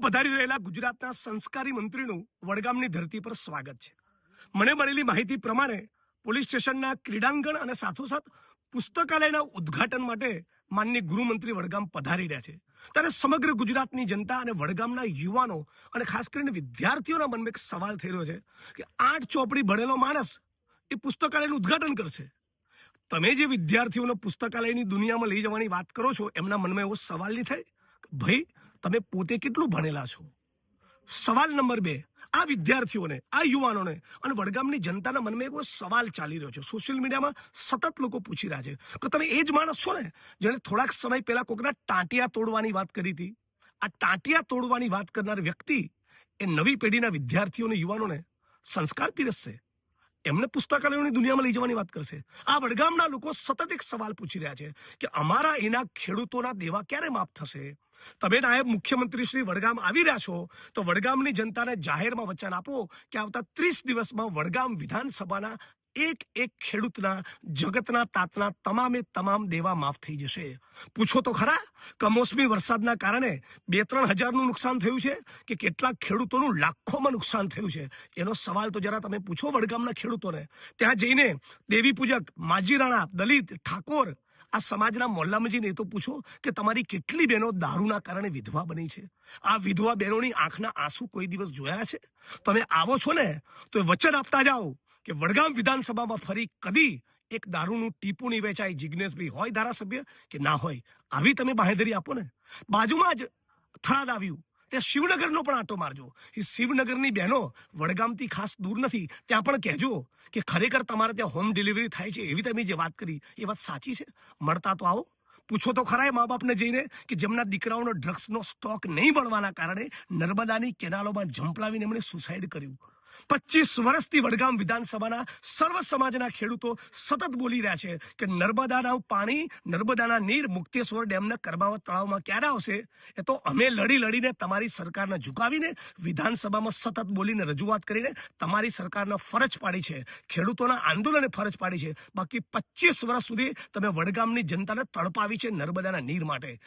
પધારી રહેલા ગુજરાતના સંસ્કારી મંત્રીનું વડગામની ધરતી પર સ્વાગત છે. મને મળેલી માહિતી પ્રમાણે પોલીસ સ્ટેશનના ક્રીડાંગણ અને સાથોસાથ પુસ્તકાલયના ઉદ્ઘાટન માટે માનનીય ગૃહમંત્રી વડગામ પધારી રહ્યા છે. ત્યારે સમગ્ર ગુજરાતની જનતા અને વડગામના યુવાનો અને ખાસ કરીને વિદ્યાર્થીઓના મનમાં એક સવાલ થઈ રહ્યો છે કે આઠ ચોપડી ભણેલો માણસ એ પુસ્તકાલયનું ઉદ્ઘાટન કરશે? તમે જે વિદ્યાર્થીઓને પુસ્તકાલયની દુનિયામાં લઈ જવાની વાત કરો છો, એમના મનમાં એવો સવાલ નહીં થાય? ભાઈ, તમે પોતે કેટલું ભણેલા છો? સવાલ નંબર બે, આ વિદ્યાર્થીઓને, આ યુવાનોને અને વડગામની જનતાના મનમાં એવો સવાલ ચાલી રહ્યો છે. સોશિયલ મીડિયામાં સતત લોકો પૂછી રહ્યા છે. કે તમે એ જ માણસ છો ને, જેણે થોડાક સમય પહેલા કોકના ટાંટિયા તોડવાની વાત કરી હતી? આ ટાંટિયા તોડવાની વાત કરનાર વ્યક્તિ એ નવી પેઢીના વિદ્યાર્થીઓને યુવાનોને સંસ્કાર પીરસશે? એમને પુસ્તકાલયોની દુનિયામાં લઈ જવાની વાત કરશે. આ વડગામના લોકો સતત એક સવાલ પૂછી રહ્યા છે કે અમારા એના ખેડૂતોના દેવા ક્યારે માફ થશે? તમે નાયબ મુખ્યમંત્રી શ્રી વડગામ આવી રહ્યા છો, તો વડગામની જનતાને જાહેરમાં વચન આપો કે આવતા ત્રીસ દિવસમાં વડગામ વિધાનસભાના એક એક ખેડૂતના, જગતના, તાતના તમામે તમામ દેવા માફ થઈ જશે. પૂછો તો ખરા, કમોસમી વરસાદના કારણે બે ત્રણ હજારનું નુકસાન થયું છે કે કેટલાક ખેડૂતોનું લાખોમાં નુકસાન થયું છે? એનો સવાલ તો જરા તમે પૂછો વડગામના ખેડૂતોને. ત્યાં જઈને દેવી પૂજક, માજી રાણા, દલિત, ઠાકોર, આ સમાજના મોહલ્લામાં એ તો પૂછો કે તમારી કેટલી બહેનો દારૂના કારણે વિધવા બની છે? આ વિધવા બહેનોની આંખના આંસુ કોઈ દિવસ જોયા છે? તમે આવો છો ને, તો એ વચન આપતા જાઓ. કે વડગામ વિધાનસભામાં ફરી કદી એક દારૂનું ટીપુણી વેચાય જિજ્ઞેશભાઈ હોય ધારાસભ્ય કે ના હોય? આવી તમે બાહેધરી આપો ને. બાજુમાં જ થરાદ આવ્યું. ત્યાં શિવનગરનો પણ આંટો મારજો. એ શિવનગરની બહેનો વડગામથી ખાસ દૂર નથી. ત્યાં પણ કહેજો કે ખરેખર તમારે ત્યાં હોમ ડિલિવરી થાય છે એવી તમે જે વાત કરી, એ વાત સાચી છે? મળતા તો આવો. પૂછો તો ખરા મા બાપને જઈને કે જેમના દીકરાઓનો ડ્રગ્સનો સ્ટોક નહીં મળવાના કારણે નર્મદાની કેનાલોમાં ઝંપલાવીને એમણે સુસાઇડ કર્યું. પચીસ વર્ષથી વડગામ વિધાનસભાના સર્વ સમાજના ખેડૂતો સતત બોલી રહ્યા છે કે નર્મદાના પાણી, નર્મદાના નીર મુક્તેશ્વર ડેમના કર્માવત તળાવમાં ક્યારે આવશે? એ તો અમે લડી લડીને તમારી સરકારને ઝુકાવીને વિધાનસભામાં સતત બોલીને રજૂઆત કરીને તમારી સરકારને ફરજ પાડી છે. ખેડૂતોના આંદોલને ફરજ પાડી છે. બાકી પચીસ વર્ષ સુધી તમે વડગામની જનતાને તડપાવી છે નર્મદાના નીર માટે.